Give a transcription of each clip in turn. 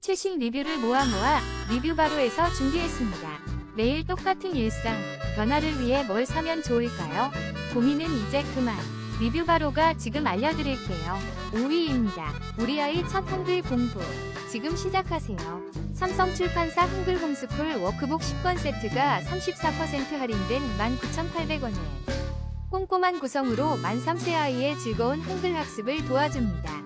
최신 리뷰를 모아 모아 리뷰바로에서 준비했습니다. 매일 똑같은 일상, 변화를 위해 뭘 사면 좋을까요? 고민은 이제 그만. 리뷰바로가 지금 알려드릴게요. 5위입니다. 우리 아이 첫 한글 공부. 지금 시작하세요. 삼성 출판사 한글 홈스쿨 워크북 10권 세트가 34% 할인된 19,800원에 꼼꼼한 구성으로 만 3세 아이의 즐거운 한글 학습을 도와줍니다.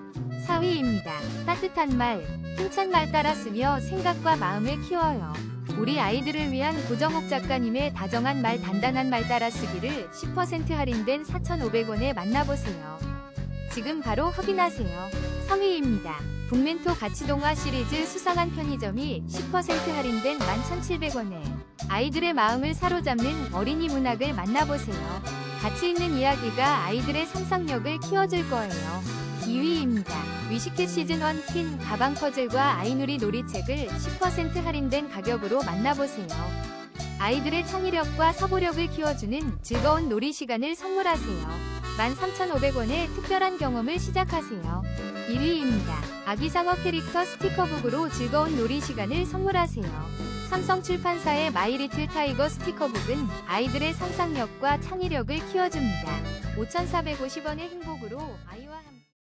4위입니다. 따뜻한 말, 힘찬 말 따라 쓰며 생각과 마음을 키워요. 우리 아이들을 위한 고정욱 작가님의 다정한 말 단단한 말 따라 쓰기를 10% 할인된 4,500원에 만나보세요. 지금 바로 확인하세요. 3위입니다. 북멘토 가치동화 시리즈 수상한 편의점이 10% 할인된 11,700원에 아이들의 마음을 사로잡는 어린이 문학을 만나보세요. 가치 있는 이야기가 아이들의 상상력을 키워줄 거예요. 2위입니다. 위시켓 시즌1 퀸 가방 퍼즐과 아이누리 놀이책을 10% 할인된 가격으로 만나보세요. 아이들의 창의력과 사고력을 키워주는 즐거운 놀이 시간을 선물하세요. 13,500원의 특별한 경험을 시작하세요. 1위입니다. 아기상어 캐릭터 스티커북으로 즐거운 놀이 시간을 선물하세요. 삼성 출판사의 마이리틀 타이거 스티커북은 아이들의 상상력과 창의력을 키워줍니다. 5,450원의 행복으로 아이와 함께